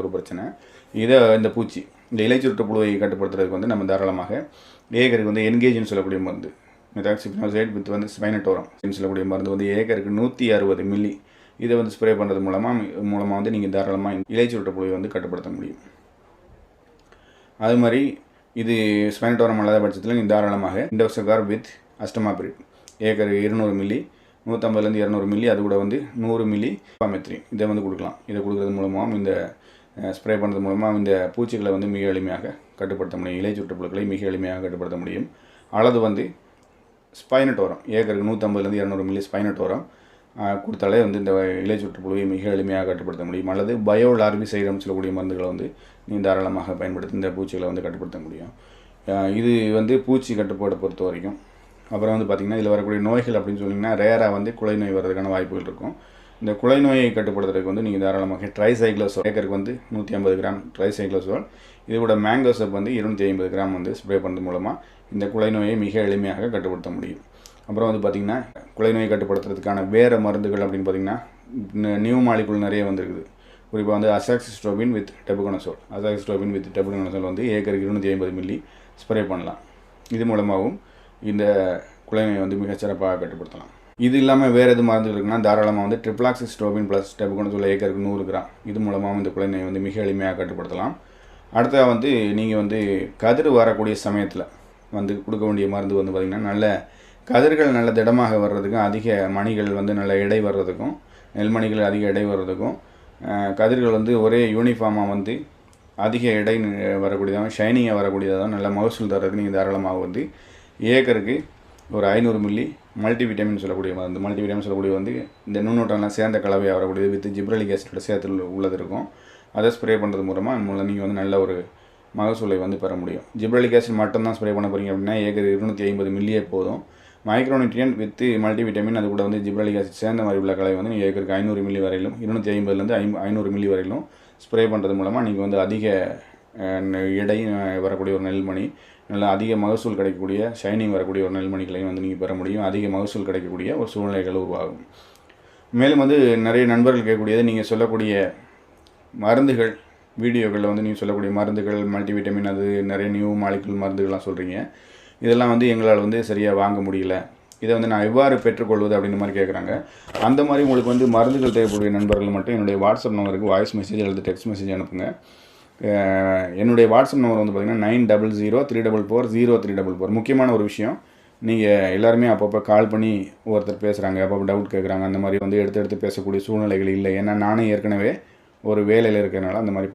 ஒரு பிரச்சனை. இதை இந்த பூச்சி இந்த இலைச்சுருட்டு புழுவை கட்டுப்படுத்துறதுக்கு வந்து நம்ம தாராளமாக ஏக்கருக்கு வந்து என்கேஜ்னு சொல்லக்கூடிய மருந்து மெத்தாக்சிபினோசைட் வித் வந்து ஸ்பைனட்டோரம் சொல்லக்கூடிய மருந்து வந்து ஏக்கருக்கு நூற்றி அறுபது மில்லி இதை வந்து ஸ்ப்ரே பண்ணுறது மூலமாக மூலமாக வந்து நீங்கள் தாராளமாக இலைச்சுருட்டு புழுவை வந்து கட்டுப்படுத்த முடியும். அது மாதிரி இது ஸ்பைனட்டோரம் அல்லாத பட்சத்தில் நீங்கள் தாராளமாக இண்டோக்சகார் வித் அஸ்டமாபிரிட் ஏக்கர் இருநூறு மில்லி நூற்றம்பதுலேருந்து இரநூறு மில்லி அது கூட வந்து நூறு மில்லி பாமெத்ரி இதை வந்து கொடுக்கலாம். இதை கொடுக்கறது மூலமாகவும் இந்த ஸ்ப்ரே பண்ணுறது மூலமாக இந்த பூச்சிகளை வந்து மிக எளிமையாக கட்டுப்படுத்த முடியும். இலை சுற்றுப்புழுக்களை மிக எளிமையாக கட்டுப்படுத்த முடியும். அல்லது வந்து ஸ்பைனட் ஸ்பைனட்டோரம் ஏக்கருக்கு நூற்றம்பதுலேருந்து இரநூறு மில்லி ஸ்பைனட்டோரம் கொடுத்தாலே வந்து இந்த இலை சுற்றுப்புழுவை மிக எளிமையாக கட்டுப்படுத்த முடியும். அல்லது பயோ லார்பி சைரம் சொல்லக்கூடிய மருந்துகளை வந்து நீங்கள் தாராளமாக பயன்படுத்தி இந்த பூச்சிகளை வந்து கட்டுப்படுத்த முடியும். இது வந்து பூச்சி கட்டுப்பாடை பொறுத்த வரைக்கும். அப்புறம் வந்து பார்த்திங்கன்னா இதில் வரக்கூடிய நோய்கள் அப்படின்னு சொன்னிங்கன்னா ரேராக வந்து குலை நோய் வர்றதுக்கான வாய்ப்புகள் இருக்கும். இந்த குலை நோயை கட்டுப்படுத்துறதுக்கு வந்து நீங்கள் தாராளமாக ட்ரைசைக்ளோசோல் ஏக்கருக்கு வந்து நூற்றி ஐம்பது கிராம் ட்ரைசைக்ளோசோல் இது கூட மேங்கோ சப் வந்து இருநூற்றி ஐம்பது கிராம் வந்து ஸ்ப்ரே பண்ணுறது மூலமாக இந்த குலை நோயை மிக எளிமையாக கட்டுப்படுத்த முடியும். அப்புறம் வந்து பார்த்திங்கன்னா குலை நோயை கட்டுப்படுத்துறதுக்கான வேறு மருந்துகள் அப்படின்னு பார்த்திங்கன்னா நியூ மாலிகுல் நிறைய வந்திருக்குது. குறிப்பாக வந்து azoxystrobin with tebuconazole azoxystrobin with tebuconazole வந்து ஏக்கருக்கு இருநூற்றி ஐம்பது மில்லி ஸ்ப்ரே பண்ணலாம். இது மூலமாகவும் இந்த குலைநோயை வந்து மிகச்சிறப்பாக கட்டுப்படுத்தலாம். இது இல்லாமல் வேறு எது மருந்து இருக்குன்னா தாராளமாக வந்து ட்ரிப்ளாக்சிஸ்ட்ரோபின் ப்ளஸ் டெபுகனசோல் ஏக்கருக்கு நூறு கிராம். இது மூலமாகவும் இந்த குழந்தையை வந்து மிக எளிமையாக கட்டுப்படுத்தலாம். அடுத்ததாக வந்து நீங்கள் வந்து கதிர் வரக்கூடிய சமயத்தில் வந்து கொடுக்க வேண்டிய மருந்து வந்து பார்த்திங்கன்னா நல்ல கதிர்கள் நல்ல திடமாக வர்றதுக்கும் அதிக மணிகள் வந்து நல்ல எடை வர்றதுக்கும் நெல்மணிகள் அதிக எடை வர்றதுக்கும் கதிர்கள் வந்து ஒரே யூனிஃபார்மாக வந்து அதிக எடை வரக்கூடியதாகவும் ஷைனிங்காக வரக்கூடியதாகவும் நல்ல மகசூல் தர்றதுக்கு நீங்கள் தாராளமாக வந்து ஏக்கருக்கு ஒரு ஐநூறு மில்லி மல்டி விட்டமின் சொல்லக்கூடிய மருந்து மல்டி விட்டமின் சொல்லக்கூடிய வந்து இந்த நுண்ணூட்டம்லாம் சேர்ந்த கலவையாக வரக்கூடியது வித் ஜிப்ரலிக் ஆசிடோட சேர்த்து உள்ளது இருக்கும். அதை ஸ்ப்ரே பண்ணுறது மூலமாக மூலம் நீங்கள் வந்து நல்ல ஒரு மகசூலை வந்து பெற முடியும். ஜிப்ரலிக் ஆசிட் மட்டும்தான் ஸ்ப்ரே பண்ண போகிறீங்க அப்படின்னா ஏக்கர் இருநூற்றி ஐம்பது மில்லியே போதும். மைக்ரோநியூட்ரியன் வித் மல்டி விட்டமின் அது கூட வந்து ஜிப்ரலிக் ஆசிட் சேர்ந்த மாதிரி உள்ள கலவை வந்து நீங்கள் ஏக்கருக்கு ஐநூறு மில்லி வரையிலும் இருநூற்றி ஐம்பதுலேருந்து ஐம் ஐநூறு மில்லி வரையிலும் ஸ்ப்ரே பண்ணுறது மூலமாக நீங்கள் வந்து அதிக இடை வரக்கூடிய ஒரு நெல்மணி நல்ல அதிக மகசூல் கிடைக்கக்கூடிய ஷைனிங் வரக்கூடிய ஒரு நெல்மணிகளையும் வந்து நீங்கள் பெற முடியும். அதிக மகசூல் கிடைக்கக்கூடிய ஒரு சூழ்நிலைகள் உருவாகும். மேலும் வந்து நிறைய நண்பர்கள் கேட்கக்கூடியது நீங்கள் சொல்லக்கூடிய மருந்துகள் வீடியோக்களில் வந்து நீங்கள் சொல்லக்கூடிய மருந்துகள் மல்டிவிட்டமின் அது நிறைய நியூ மாலிகுல் மருந்துகள்லாம் சொல்கிறீங்க இதெல்லாம் வந்து எங்களால் வந்து சரியாக வாங்க முடியல. இதை வந்து நான் எவ்வாறு பெற்றுக்கொள்வது அப்படின்ற மாதிரி கேட்குறாங்க. அந்த மாதிரி உங்களுக்கு வந்து மருந்துகள் தேவைப்படக்கூடிய நண்பர்கள் மட்டும் என்னுடைய வாட்ஸ்அப் நம்பருக்கு வாய்ஸ் மெசேஜ் அல்லது டெக்ஸ்ட் மெசேஜ் அனுப்புங்க. என்னுடைய வாட்ஸ்அப் நம்பர் வந்து பார்த்திங்கன்னா nine double zero three double four zero three double four முக்கியமான ஒரு விஷயம் நீங்கள் எல்லாருமே அப்பப்போ கால் பண்ணி ஒருத்தர் பேசுகிறாங்க அப்பப்போ டவுட் கேட்குறாங்க அந்த மாதிரி வந்து எடுத்து எடுத்து பேசக்கூடிய சூழ்நிலைகள் இல்லை. ஏன்னா நானும் ஏற்கனவே ஒரு வேலையில் இருக்கிறனால அந்த மாதிரி